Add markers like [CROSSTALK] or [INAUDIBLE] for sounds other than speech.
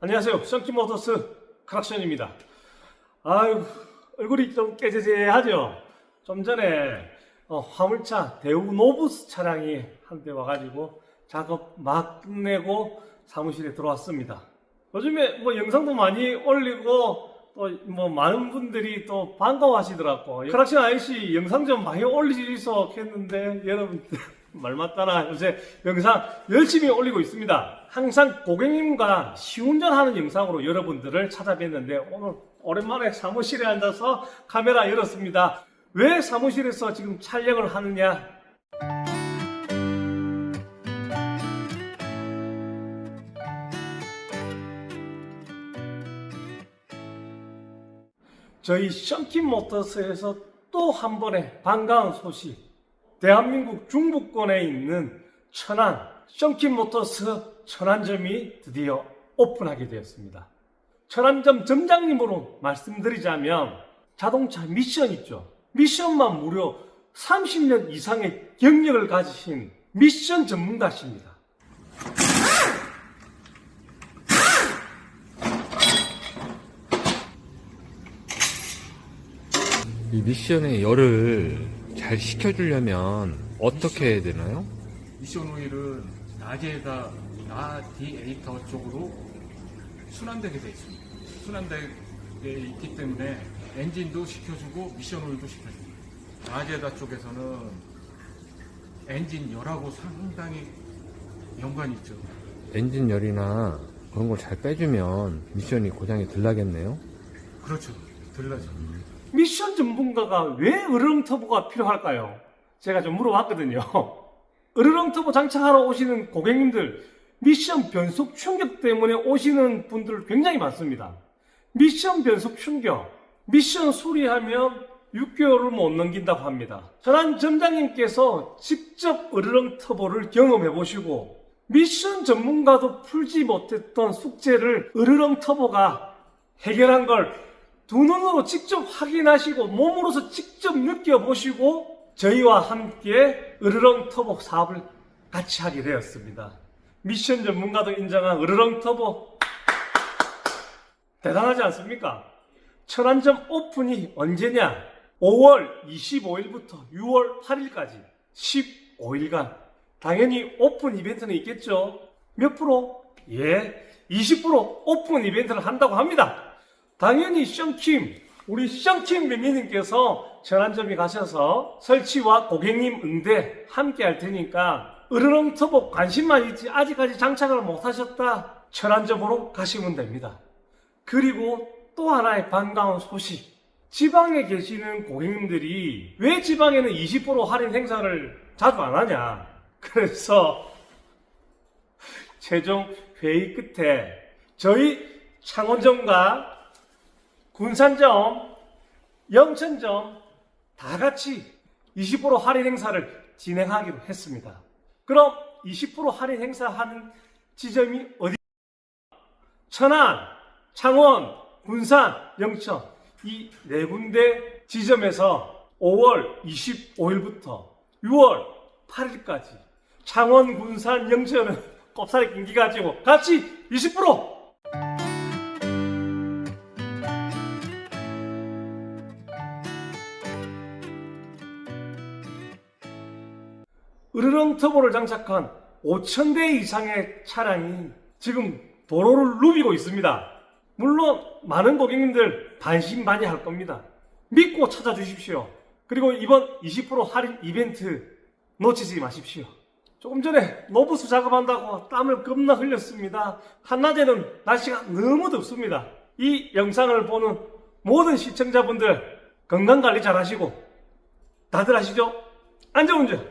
안녕하세요. 썬키모터스 크락션입니다. 아유, 얼굴이 좀 깨재재하죠? 좀 전에 어, 화물차 대우 노부스 차량이 한 대 와가지고 작업 막 끝내고 사무실에 들어왔습니다. 요즘에 뭐 영상도 많이 올리고 또 뭐 많은 분들이 또 반가워하시더라고. 크락션 아저씨 영상 좀 많이 올리시소 했는데 여러분 말 맞다나 요새 영상 열심히 올리고 있습니다. 항상 고객님과 시운전하는 영상으로 여러분들을 찾아뵀는데 오늘 오랜만에 사무실에 앉아서 카메라 열었습니다. 왜 사무실에서 지금 촬영을 하느냐? 저희 션킨 모터스에서 또 한 번의 반가운 소식. 대한민국 중부권에 있는 천안 션킨 모터스 천안점이 드디어 오픈하게 되었습니다. 천안점 점장님으로 말씀드리자면 자동차 미션 있죠. 미션만 무려 30년 이상의 경력을 가지신 미션 전문가십니다. 이 미션의 열을 잘 식혀주려면 어떻게 해야 되나요? 미션 오일은 낮에다 라디에이터 쪽으로 순환되게 되어 있습니다. 순환되게 있기 때문에 엔진도 식혀주고 미션 오일도 식혀줍니다. 라디에다 쪽에서는 엔진 열하고 상당히 연관이 있죠. 엔진 열이나 그런 걸 잘 빼주면 미션이 고장이 덜 나겠네요. 그렇죠. 들라죠. 미션 전문가가 왜 으르렁 터보가 필요할까요? 제가 좀 물어봤거든요. [LAUGHS] 으르렁 터보 장착하러 오시는 고객님들, 미션 변속 충격 때문에 오시는 분들 굉장히 많습니다. 미션 변속 충격, 미션 수리하면 6개월을 못 넘긴다고 합니다. 전한 점장님께서 직접 으르렁 터보를 경험해 보시고 미션 전문가도 풀지 못했던 숙제를 으르렁 터보가 해결한 걸 두 눈으로 직접 확인하시고 몸으로서 직접 느껴보시고 저희와 함께 으르렁 터보 사업을 같이 하게 되었습니다. 미션 전문가도 인정한 으르렁 터보 대단하지 않습니까? 천안점 오픈이 언제냐? 5월 25일부터 6월 8일까지 15일간 당연히 오픈 이벤트는 있겠죠. 몇 프로? 예, 20% 오픈 이벤트를 한다고 합니다. 당연히 션킴, 우리 션킴 매니님께서 천안점에 가셔서 설치와 고객님 응대 함께 할 테니까 으르렁 터보 관심만 있지 아직까지 장착을 못 하셨다 천안점으로 가시면 됩니다. 그리고 또 하나의 반가운 소식. 지방에 계시는 고객님들이 왜 지방에는 20% 할인 행사를 자주 안 하냐? 그래서 최종 회의 끝에 저희 창원점과 군산점, 영천점 다 같이 20% 할인 행사를 진행하기로 했습니다. 그럼 20% 할인 행사하는 지점이 어디? 천안, 창원, 군산, 영천 이 네 군데 지점에서 5월 25일부터 6월 8일까지 창원, 군산, 영천은 꼽사리 긴기 가지고 같이 20% 으르렁 터보를 장착한 5,000대 이상의 차량이 지금 도로를 누비고 있습니다. 물론 많은 고객님들 반신반의할 겁니다. 믿고 찾아주십시오. 그리고 이번 20% 할인 이벤트 놓치지 마십시오. 조금 전에 노브스 작업한다고 땀을 겁나 흘렸습니다. 한낮에는 날씨가 너무 덥습니다. 이 영상을 보는 모든 시청자분들 건강관리 잘 하시고 다들 아시죠? 안전운전